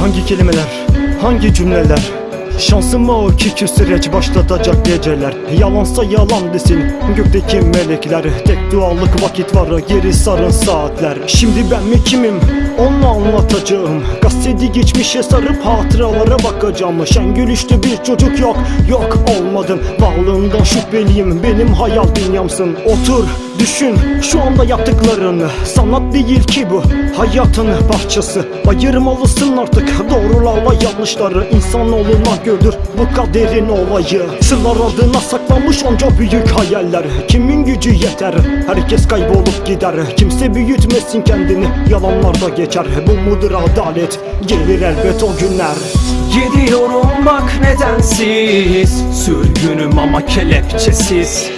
Hangi kelimeler, hangi cümleler? Şansıma o iki süreç başlatacak geceler. Yalansa yalan desin gökteki melekler. Tek dualık vakit var geri sarın saatler. Şimdi ben mi kimim? Onu anlatacağım. Gazeteci geçmişe sarıp hatıralara bakacağım. Şen gülüşlü bir çocuk yok yok olmadım. Varlığından şüpheliyim benim hayal dünyamsın. Otur düşün şu anda yaptıklarını. Sanat değil ki bu hayatın parçası. Ayırmalısın artık doğrularla yanlışları. İnsanoğluna gördür bu kaderin olayı. Sırlar adına saklanmış onca büyük hayaller. Kimin gücü yeter? Herkes kaybolup gider. Kimse büyütmesin kendini yalanlarda geçer. Bu mudur adalet gelir elbet o günler. Gidiyorum bak nedensiz. Sürgünüm ama kelepçesiz.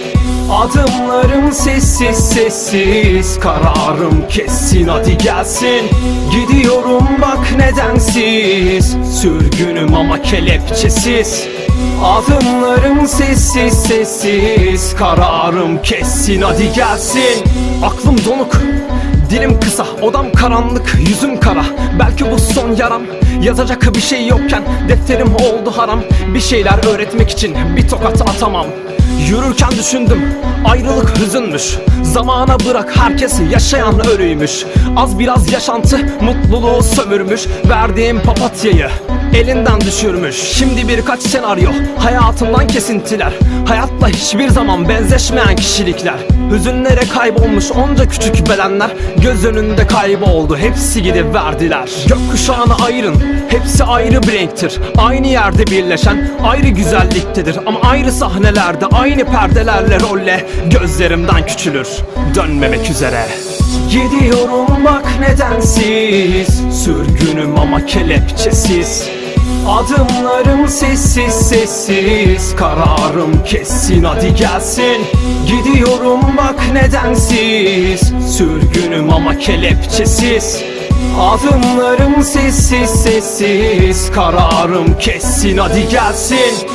Adımlarım sessiz sessiz. Kararım kesin hadi gelsin. Gidiyorum bak nedensiz. Sürgünüm ama kelepçesiz. Adımlarım sessiz sessiz. Kararım kesin hadi gelsin. Aklım donuk Dilim kısa, odam karanlık, yüzüm kara. Belki bu son yaram. Yazacak bir şey yokken defterim oldu haram. Bir şeyler öğretmek için bir tokat atamam. Yürürken düşündüm ayrılık hüzünmüş. Zamana bırak herkes yaşayan ölüymüş. Az biraz yaşantı mutluluğu sömürmüş. Verdiğim papatyayı elinden düşürmüş. Şimdi birkaç senaryo hayatımdan kesintiler. Hayatla hiçbir zaman benzeşmeyen kişilikler Hüzünlere kaybolmuş onca küçük bedenler Göz önünde kayboldu. Hepsi gidip verdiler. Gökkuşağını ayırın. Hepsi ayrı bir renktir. Aynı yerde birleşen ayrı güzelliktedir. Ama ayrı sahnelerde aynı perdelerle rolle Gözlerimden küçülür. Dönmemek üzere. Gidiyorum bak nedensiz. Sürgünüm ama kelepçesiz Adımlarım sessiz sessiz. Kararım kesin hadi gelsin. Gidiyorum bak nedensiz. Sürgünüm ama kelepçesiz. Adımlarım sessiz sessiz. Kararım kesin hadi gelsin